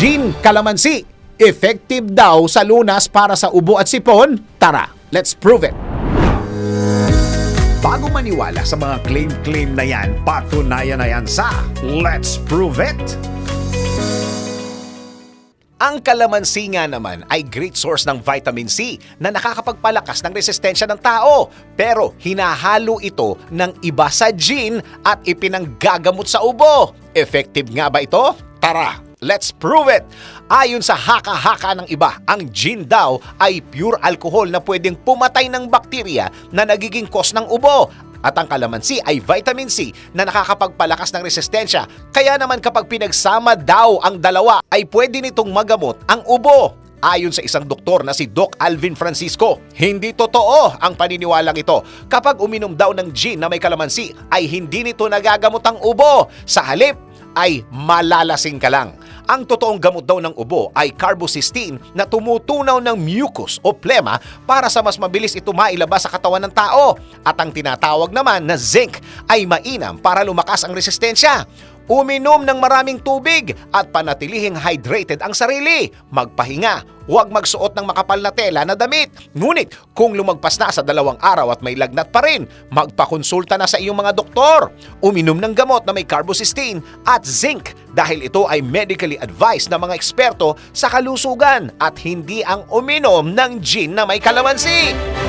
Gin Calamansi. Effective daw sa lunas para sa ubo at sipon? Tara, let's prove it. Bago maniwala sa mga claim-claim na yan, patunayan na yan sa Let's Prove It! Ang kalamansi nga naman ay great source ng vitamin C na nakakapagpalakas ng resistensya ng tao. Pero hinahalo ito ng iba sa gin at ipinanggagamot sa ubo. Effective nga ba ito? Tara, let's prove it! Ayon sa haka-haka ng iba, ang gin daw ay pure alcohol na pwedeng pumatay ng bakterya na nagiging cause ng ubo at ang kalamansi ay vitamin C na nakakapagpalakas ng resistensya. Kaya naman kapag pinagsama daw ang dalawa ay pwede nitong magamot ang ubo. Ayon sa isang doktor na si Doc Alvin Francisco, hindi totoo ang paniniwalang ito. Kapag uminom daw ng gin na may kalamansi ay hindi nito nagagamot ang ubo. Sa halip ay malalasing ka lang. Ang totoong gamot daw ng ubo ay carbocysteine na tumutunaw ng mucus o plema para sa mas mabilis ito mailabas sa katawan ng tao. At ang tinatawag naman na zinc ay mainam para lumakas ang resistensya. Uminom ng maraming tubig at panatilihing hydrated ang sarili. Magpahinga. Huwag magsuot ng makapal na tela na damit. Ngunit kung lumagpas na sa dalawang araw at may lagnat pa rin, magpakonsulta na sa iyong mga doktor. Uminom ng gamot na may carbocysteine at zinc dahil ito ay medically advised ng mga eksperto sa kalusugan at hindi ang uminom ng gin na may kalamansi.